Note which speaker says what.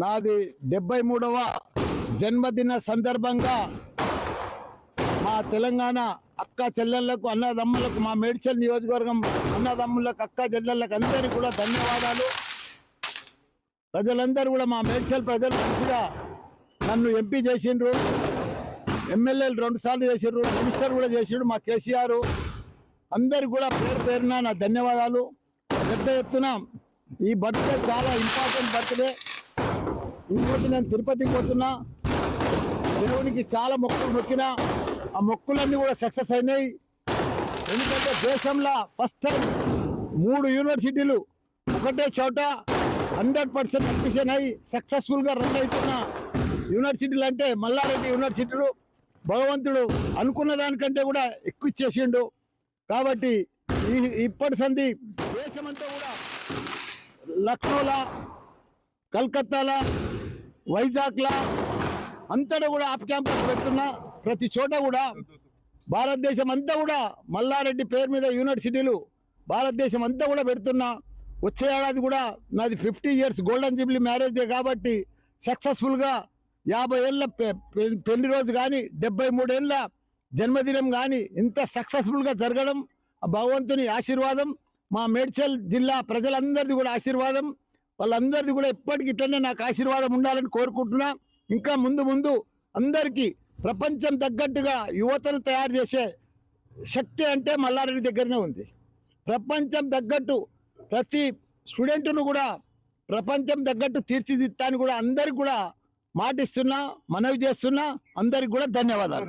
Speaker 1: నాది డెబ్బై మూడవ జన్మదిన సందర్భంగా మా తెలంగాణ అక్క చెల్లెళ్ళకు అన్నదమ్ములకు మా మేడ్చల్ నియోజకవర్గం అన్నదమ్ములకు అక్క చెల్లెళ్ళకు అందరికీ కూడా ధన్యవాదాలు. ప్రజలందరూ కూడా మా మేడ్చల్ ప్రజలు మంచిగా నన్ను ఎంపీ చేసిండ్రు. ఎమ్మెల్యేలు రెండు సార్లు చేసిండ్రు మినిస్టర్ కూడా చేసిండ్రు మా కేసీఆర్. అందరు కూడా పేరు పేరున నా ధన్యవాదాలు. పెద్ద ఎత్తున ఈ బర్త్డే చాలా ఇంపార్టెంట్ బర్త్డే. ఇంకోటి నేను తిరుపతికి పోతున్నా. దేవునికి చాలా మొక్కులు మొక్కిన ఆ మొక్కులన్నీ కూడా సక్సెస్ అయినాయి. ఎందుకంటే దేశంలో ఫస్ట్ టైం మూడు యూనివర్సిటీలు ఒకటే చోట హండ్రెడ్ పర్సెంట్ అడ్మిషన్ అయ్యి సక్సెస్ఫుల్గా రన్ అవుతున్న యూనివర్సిటీలు అంటే మల్లారెడ్డి యూనివర్సిటీలు. భగవంతుడు అనుకున్న దానికంటే కూడా ఎక్కువ ఇచ్చేసిండు. కాబట్టి ఈ ఇప్పటి సంధి దేశమంతా కూడా లక్నోలా కల్కత్తాలా వైజాగ్లా అంతటా కూడా ఆఫ్ క్యాంపస్ పెడుతున్నా ప్రతి చోట కూడా భారతదేశం అంతా కూడా మల్లారెడ్డి పేరు మీద యూనివర్సిటీలు భారతదేశం అంతా కూడా పెడుతున్నా వచ్చే ఏడాది కూడా నాది fifty years golden jubilee marriage day కాబట్టి సక్సెస్ఫుల్గా యాభై ఏళ్ళ పె- పె- పెళ్ళి రోజు కానీ డెబ్బై మూడేళ్ళ జన్మదినం కానీ ఇంత సక్సెస్ఫుల్గా జరగడం ఆ భగవంతుని ఆశీర్వాదం మా మేడ్చల్ జిల్లా ప్రజలందరిది కూడా ఆశీర్వాదం వాళ్ళందరిది కూడా ఎప్పటికి ఇట్లనే నాకు ఆశీర్వాదం ఉండాలని కోరుకుంటున్నా. ఇంకా ముందు ముందు అందరికీ ప్రపంచం తగ్గట్టుగా యువతను తయారు చేసే శక్తి అంటే మల్లారెడ్డి దగ్గరనే ఉంది. ప్రపంచం తగ్గట్టు ప్రతి స్టూడెంట్ను కూడా ప్రపంచం తగ్గట్టు తీర్చిదిద్దాన్ని కూడా అందరికి కూడా మాటిస్తున్నా మనవి చేస్తున్నా అందరికి కూడా ధన్యవాదాలు.